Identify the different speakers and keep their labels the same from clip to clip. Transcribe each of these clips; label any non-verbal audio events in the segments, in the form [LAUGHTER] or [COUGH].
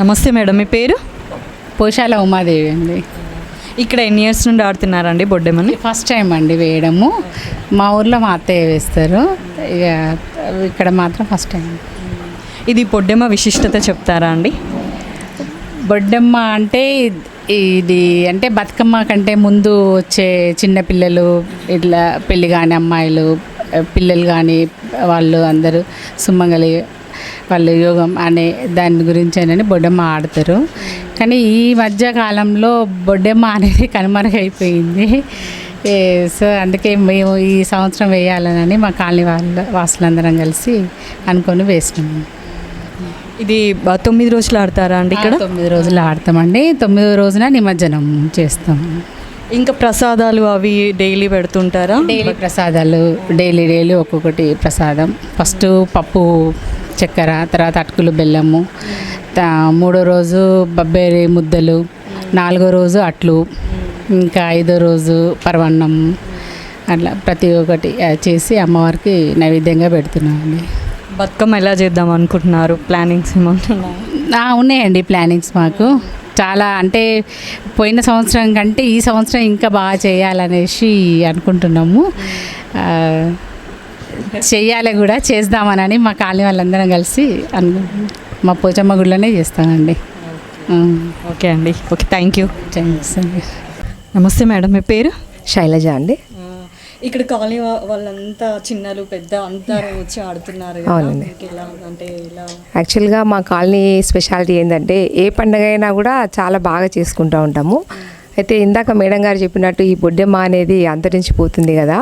Speaker 1: నమస్తే మేడం మీ పేరు?
Speaker 2: పోషాల ఉమాదేవి అండి.
Speaker 1: ఇక్కడ ఎన్ని ఇయర్స్ నుండి ఆడుతున్నారండి బొడ్డెమని?
Speaker 2: ఫస్ట్ టైం అండి వేయడము. మా ఊర్లో మా అత్తయ్య వేస్తారు. ఇక ఇక్కడ మాత్రం ఫస్ట్ టైం.
Speaker 1: ఇది బొడ్డెమ్మ విశిష్టత చెప్తారా అండి?
Speaker 2: బొడ్డమ్మ అంటే ఇది అంటే బతుకమ్మ కంటే ముందు వచ్చే చిన్నపిల్లలు ఇట్లా పెళ్ళి కాని అమ్మాయిలు పిల్లలు కానీ వాళ్ళు అందరూ సుమంగలి వాళ్ళు యోగం అనే దాని గురించి అని బొడ్డమ్మ ఆడతారు. కానీ ఈ మధ్య కాలంలో బొడ్డమ్మ అనేది కనుమరుగైపోయింది. సో అందుకే మేము ఈ సంవత్సరం వేయాలని మా కాలనీ వాళ్ళ వాసులందరం కలిసి అనుకొని వేసినాము
Speaker 1: ఇది తొమ్మిది రోజులు ఆడతారా అండి ఇక్కడ?
Speaker 2: తొమ్మిది రోజులు ఆడతామండి. తొమ్మిదో రోజున నిమజ్జనం చేస్తాం.
Speaker 1: ఇంకా ప్రసాదాలు అవి డైలీ పెడుతుంటారా?
Speaker 2: డైలీ ప్రసాదాలు డైలీ డైలీ ఒక్కొక్కటి ప్రసాదం. ఫస్ట్ పప్పు చక్కెర తర్వాత అటుకులు బెల్లము మూడో రోజు బబ్బేరి ముద్దలు నాలుగో రోజు అట్లు ఇంకా ఐదో రోజు పరవన్నం అట్లా ప్రతి ఒక్కటి చేసి అమ్మవారికి నైవేద్యంగా పెడుతున్నామండి.
Speaker 1: బతుకమ్మ ఎలా చేద్దాం అనుకుంటున్నారు? ప్లానింగ్స్ ఏమంటున్నాయి
Speaker 2: ఆ, ఉన్నాయండి ప్లానింగ్స్ మాకు. చాలా అంటే పోయిన సంవత్సరం కంటే ఈ సంవత్సరం ఇంకా బాగా చేయాలనేసి అనుకుంటున్నాము. చెయ్యాలి కూడా చేద్దామనని మా కాలనీ వాళ్ళందరం కలిసి అను మా పోచమ్మ గుడిలోనే చేస్తామండి.
Speaker 1: ఓకే. అండి. Okay thank you.
Speaker 2: థ్యాంక్స్ అండి.
Speaker 1: నమస్తే మేడం మీ పేరు?
Speaker 3: శైలజ అండి.
Speaker 1: ఇక్కడ కాలనీ వాళ్ళంతా చిన్నలు పెద్ద అందరూ వచ్చి ఆడుతున్నారు
Speaker 3: అవునండి.
Speaker 1: అంటే
Speaker 3: యాక్చువల్గా మా కాలనీ స్పెషాలిటీ ఏంటంటే ఏ పండగ అయినా కూడా చాలా బాగా చేసుకుంటూ ఉంటాము. అయితే ఇందాక మేడం గారు చెప్పినట్టు ఈ బొడ్డెమ్మ అనేది అంతరించిపోతుంది కదా.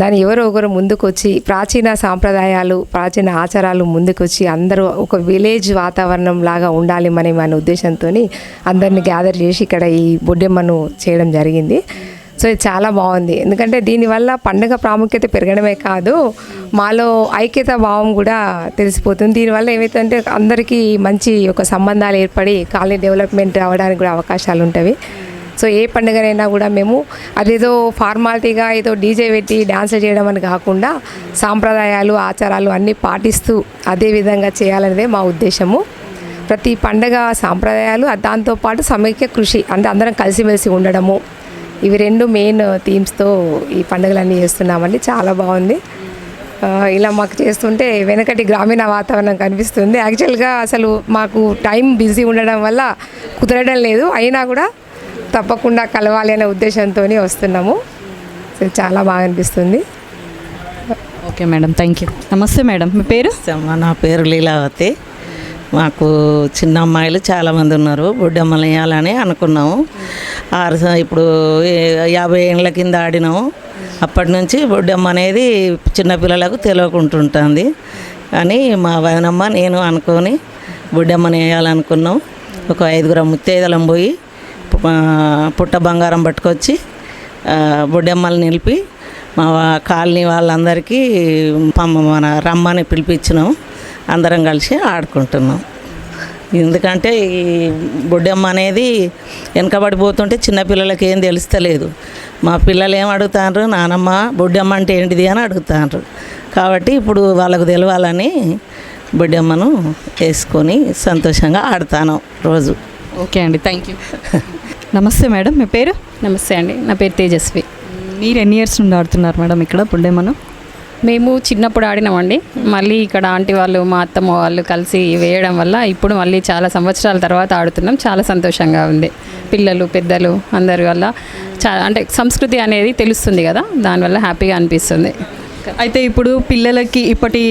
Speaker 3: దాన్ని ఎవరో ఒకరు ముందుకొచ్చి ప్రాచీన సాంప్రదాయాలు ప్రాచీన ఆచారాలు ముందుకొచ్చి అందరూ ఒక విలేజ్ వాతావరణం లాగా ఉండాలి మనం మన ఉద్దేశంతో అందరిని గ్యాదర్ చేసి ఇక్కడ ఈ బొడ్డెమ్మను చేయడం జరిగింది. సో ఇది చాలా బాగుంది. ఎందుకంటే దీనివల్ల పండుగ ప్రాముఖ్యత పెరగడమే కాదు మాలో ఐక్యత భావం కూడా తెలిసిపోతుంది. దీనివల్ల ఏమైతుందంటే అందరికీ మంచి ఒక సంబంధాలు ఏర్పడి కాలనీ డెవలప్మెంట్ అవ్వడానికి కూడా అవకాశాలు ఉంటాయి సో ఏ పండుగనైనా కూడా మేము అదేదో ఫార్మాలిటీగా ఏదో డీజే పెట్టి డ్యాన్స్ చేయడం అని కాకుండా సాంప్రదాయాలు ఆచారాలు అన్నీ పాటిస్తూ అదే విధంగా చేయాలనేదే మా ఉద్దేశము. ప్రతి పండగ సాంప్రదాయాలు దాంతోపాటు సమైక్య కృషి అంటే అందరం కలిసిమెలిసి ఉండడము. ఇవి రెండు మెయిన్ థీమ్స్తో ఈ పండుగలన్నీ చేస్తున్నామండి. చాలా బాగుంది. ఇలా మాకు చేస్తుంటే వెనకటి గ్రామీణ వాతావరణం కనిపిస్తుంది. యాక్చువల్గా అసలు మాకు టైం బిజీ ఉండడం వల్ల కుదరడం లేదు. అయినా కూడా తప్పకుండా కలవాలి అనే ఉద్దేశంతో వస్తున్నాము. సో చాలా బాగా అనిపిస్తుంది.
Speaker 1: Okay madam thank you. నమస్తే మేడం మీ పేరు?
Speaker 4: అమ్మ, నా పేరు లీలావతి. మాకు చిన్న అమ్మాయిలు చాలామంది ఉన్నారు బొడ్డమ్మలు వేయాలని అనుకున్నాము. ఆరు స- ఇప్పుడు యాభై ఏళ్ళ కింద ఆడినాము. అప్పటి నుంచి బొడ్డమ్మ అనేది చిన్నపిల్లలకు తెలియకుంటుంటుంది. అని మా వదనమ్మ నేను అనుకొని బొడ్డమ్మని వేయాలనుకున్నాం ఒక ఐదుగురం ముత్తైదలం పోయి పుట్ట బంగారం పట్టుకొచ్చి బొడ్డమ్మలు నిలిపి మా కాలనీ వాళ్ళందరికీ పమ్మ మన రమ్మని పిలిపించినాం. అందరం కలిసి ఆడుకుంటున్నాం. ఎందుకంటే ఈ బొడ్డమ్మ అనేది వెనకబడిపోతుంటే చిన్నపిల్లలకి ఏం తెలుస్తలేదు. మా పిల్లలు ఏం అడుగుతాండ్రు నానమ్మ బొడ్డమ్మ అంటే ఏంటిది? అని అడుగుతాండ్రు కాబట్టి ఇప్పుడు వాళ్ళకు తెలవాలని బొడ్డమ్మను వేసుకొని సంతోషంగా ఆడతాను రోజు.
Speaker 1: ఓకే అండి. థ్యాంక్ యూ [LAUGHS] నమస్తే మేడం మీ పేరు?
Speaker 5: నమస్తే అండి నా పేరు తేజస్వి.
Speaker 1: మీరు ఎన్ని ఇయర్స్ నుండి ఆడుతున్నారు మేడం ఇక్కడ బొడ్డెమ్మను
Speaker 5: మేము చిన్నప్పుడు ఆడినామండి. మళ్ళీ ఇక్కడ ఆంటీ వాళ్ళు మా అత్తమ్మ వాళ్ళు కలిసి వేయడం వల్ల ఇప్పుడు మళ్ళీ చాలా సంవత్సరాల తర్వాత ఆడుతున్నాం. చాలా సంతోషంగా ఉంది. పిల్లలు పెద్దలు అందరి వల్ల చాలా అంటే సంస్కృతి అనేది తెలుస్తుంది కదా దానివల్ల హ్యాపీగా అనిపిస్తుంది.
Speaker 1: అయితే ఇప్పుడు పిల్లలకి ఇప్పటి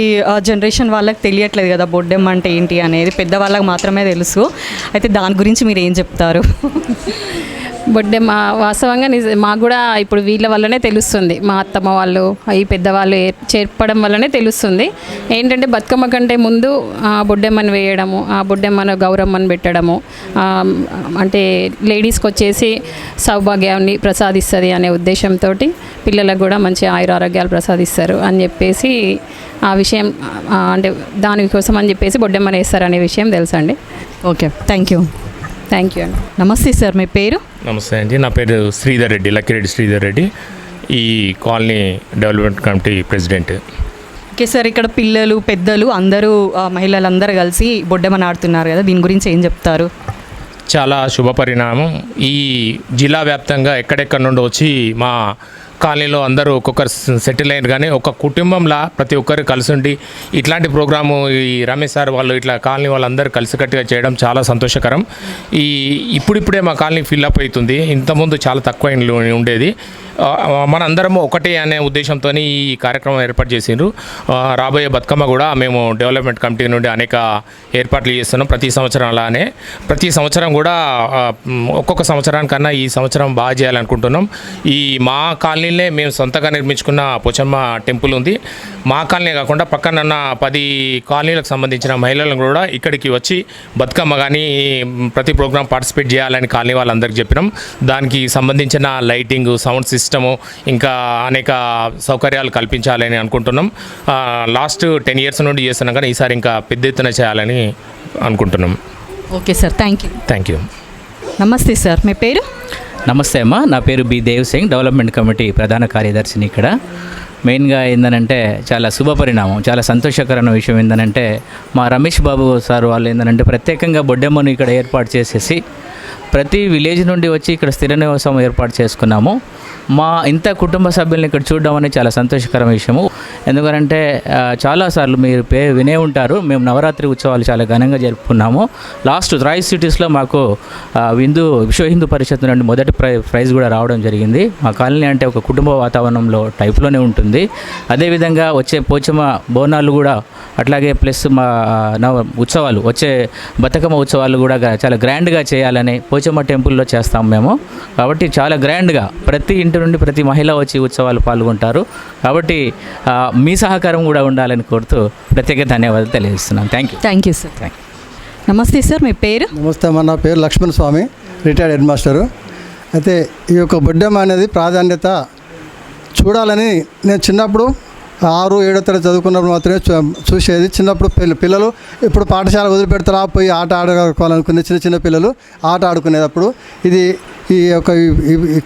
Speaker 1: జనరేషన్ వాళ్ళకి తెలియట్లేదు కదా బొడ్డెమ్మ అంటే ఏంటి అనేది. పెద్దవాళ్ళకి మాత్రమే తెలుసు. అయితే దాని గురించి మీరు ఏం చెప్తారు?
Speaker 5: బొడ్డే మా వాస్తవంగా నిజ మాకు కూడా ఇప్పుడు వీళ్ళ వల్లనే తెలుస్తుంది. మా అత్తమ్మ వాళ్ళు ఈ పెద్దవాళ్ళు చేర్పడం వల్లనే తెలుస్తుంది. ఏంటంటే బతుకమ్మ కంటే ముందు ఆ బొడ్డెమ్మను వేయడము ఆ బొడ్డెమ్మను గౌరమ్మను పెట్టడము అంటే లేడీస్కి వచ్చేసి సౌభాగ్యాన్ని ప్రసాదిస్తుంది అనే ఉద్దేశంతో పిల్లలకు కూడా మంచి ఆయురారోగ్యాలు ప్రసాదిస్తారు అని చెప్పేసి ఆ విషయం అంటే దానికోసం అని చెప్పేసి బొడ్డెమ్మను వేస్తారు అనే విషయం తెలుసండి.
Speaker 1: Okay. Thank you
Speaker 5: thank you అండి
Speaker 1: నమస్తే సార్ మీ పేరు?
Speaker 6: నమస్తే అండి. నా పేరు శ్రీధర్ రెడ్డి లక్కిరెడ్డి శ్రీధర్ రెడ్డి. ఈ colony development committee president.
Speaker 1: Okay sir ఇక్కడ పిల్లలు పెద్దలు అందరూ మహిళలందరూ కలిసి బొడ్డెమ్మని ఆడుతున్నారు కదా. దీని గురించి ఏం చెప్తారు?
Speaker 6: చాలా శుభ పరిణామం ఈ జిల్లా వ్యాప్తంగా ఎక్కడెక్కడ నుండి వచ్చి మా కాలనీలో అందరూ ఒక్కొక్కరు సెటిల్ అయ్యారు. కానీ ఒక కుటుంబంలా ప్రతి ఒక్కరు కలిసి ఉండి ఇట్లాంటి ప్రోగ్రాము ఈ రమేష్ సార్ వాళ్ళు ఇట్లా కాలనీ వాళ్ళందరూ కలిసికట్టుగా చేయడం చాలా సంతోషకరం. ఈ ఇప్పుడిప్పుడే మా కాలనీ ఫిల్ అప్ అవుతుంది. ఇంతకుముందు చాలా తక్కువ ఉండేది. మనందరము ఒకటే అనే ఉద్దేశంతో ఈ కార్యక్రమం ఏర్పాటు చేసిండ్రు. రాబోయే బతుకమ్మ కూడా మేము డెవలప్మెంట్ కమిటీ నుండి అనేక ఏర్పాట్లు చేస్తున్నాం ప్రతి సంవత్సరం అలానే. ప్రతి సంవత్సరం కూడా ఒక్కొక్క సంవత్సరానికన్నా ఈ సంవత్సరం బాగా చేయాలనుకుంటున్నాం. ఈ మా కాలనీలే మేము సొంతగా నిర్మించుకున్న పోచమ్మ టెంపుల్ ఉంది. మా కాలనీ కాకుండా పక్కన ఉన్న పది కాలనీలకు సంబంధించిన మహిళలను కూడా ఇక్కడికి వచ్చి బతుకమ్మ కానీ ప్రతి ప్రోగ్రాం పార్టిసిపేట్ చేయాలని కాలనీ వాళ్ళందరికీ చెప్పినాం. దానికి సంబంధించిన లైటింగ్ సౌండ్ సిస్టమ్ ఇంకా అనేక సౌకర్యాలు కల్పించాలని అనుకుంటున్నాం. లాస్ట్ టెన్ ఇయర్స్ నుండి చేస్తున్నాం కానీ ఈసారి ఇంకా పెద్ద ఎత్తున చేయాలని అనుకుంటున్నాం.
Speaker 1: Okay sir thank you
Speaker 6: thank you
Speaker 1: నమస్తే సార్ మీ పేరు?
Speaker 7: నమస్తే అమ్మ నా పేరు B Dev Singh development committee ప్రధాన కార్యదర్శిని ఇక్కడ. మెయిన్గా ఏంటంటే చాలా శుభ పరిణామం చాలా సంతోషకరమైన విషయం ఏంటంటే మా రమేష్ బాబు సార్ వాళ్ళు ఏంటంటే ప్రత్యేకంగా బొడ్డెమ్మను ఇక్కడ ఏర్పాటు చేసేసి ప్రతి విలేజ్ నుండి వచ్చి ఇక్కడ స్థిర నివాసం ఏర్పాటు చేసుకున్నాము. మా ఇంత కుటుంబ సభ్యుల్ని ఇక్కడ చూడడం అనేది చాలా సంతోషకరమైన విషయము. ఎందుకంటే చాలాసార్లు మీరు పే వినే ఉంటారు. మేము నవరాత్రి ఉత్సవాలు చాలా ఘనంగా జరుపుకున్నాము. లాస్ట్ త్రాయ్ సిటీస్లో మాకు విందు హిందూ విశ్వ హిందూ పరిషత్ నుండి మొదటి ప్రై ప్రైజ్ కూడా రావడం జరిగింది. మా కాలనీ అంటే ఒక కుటుంబ వాతావరణంలో టైప్లోనే ఉంటుంది. అదేవిధంగా వచ్చే పోచమ బోనాలు కూడా అట్లాగే ప్లస్ మా నవ ఉత్సవాలు వచ్చే బతుకమ్మ ఉత్సవాలు కూడా చాలా గ్రాండ్గా చేయాలని పోచమ్మ టెంపుల్లో చేస్తాం మేము. కాబట్టి చాలా గ్రాండ్గా ప్రతి ఇంటి నుండి ప్రతి మహిళ వచ్చి ఉత్సవాలు పాల్గొంటారు. కాబట్టి మీ సహకారం కూడా ఉండాలని కోరుతూ ప్రత్యేక ధన్యవాదాలు తెలియజేస్తున్నాను. Thank you
Speaker 1: thank you sir నమస్తే సార్ మీ పేరు?
Speaker 8: నమస్తే అమ్మ. నా పేరు Lakshman Swamy retired head master. అయితే ఈ యొక్క బొడ్డెమ్మ అనేది ప్రాధాన్యత చూడాలని నేను చిన్నప్పుడు ఆరు ఏడో తరగతి చదువుకున్నప్పుడు మాత్రమే చూసేది. చిన్నప్పుడు పిల్ల- పిల్లలు ఇప్పుడు పాఠశాల వదిలిపెడతారా పోయి ఆట ఆడుకోవాలనుకునే చిన్న చిన్న పిల్లలు ఆట ఆడుకునేటప్పుడు ఇది ఈ యొక్క ఈ-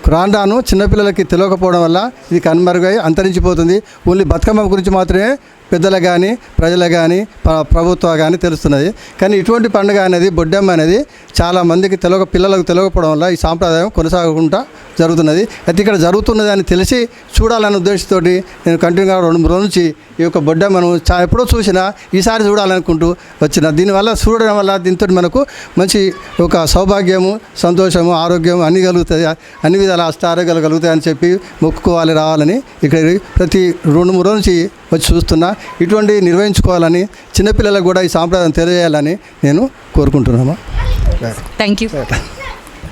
Speaker 8: చిన్నపిల్లలకి తెలియకపోవడం వల్ల ఇది కనుమరుగై అంతరించిపోతుంది. ఓన్లీ బతుకమ్మ గురించి మాత్రమే పెద్దలకు కానీ ప్రజలకు కానీ ప్రభుత్వం కానీ తెలుస్తున్నది. కానీ ఇటువంటి పండుగ అనేది బొడ్డెమ్మ అనేది చాలా మందికి తెలియక పిల్లలకు తెలియకపోవడం వల్ల ఈ సాంప్రదాయం కొనసాగకుండా జరుగుతున్నది. అయితే ఇక్కడ జరుగుతున్నది అని తెలిసి చూడాలనే ఉద్దేశంతో నేను కంటిన్యూగా రెండు మూడు రోజుల నుంచి ఈ యొక్క బొడ్డెమ్మను చా ఎప్పుడో చూసినా ఈసారి చూడాలనుకుంటూ వచ్చిన. దీనివల్ల చూడడం వల్ల దీంతో మనకు మంచి ఒక సౌభాగ్యము సంతోషము ఆరోగ్యం అన్ని కలుగుతుంది అన్ని విధాల అష్ట ఆరోగ్యాలు కలుగుతాయి అని చెప్పి మొక్కుకోవాలి రావాలని ఇక్కడ ప్రతి రెండు మూడు రోజుల నుంచి వచ్చి చూస్తున్నా. ఇటువంటి నిర్వహించుకోవాలని చిన్నపిల్లలకు కూడా ఈ సాంప్రదాయం తెలియజేయాలని నేను కోరుకుంటున్నాను
Speaker 1: థ్యాంక్ యూ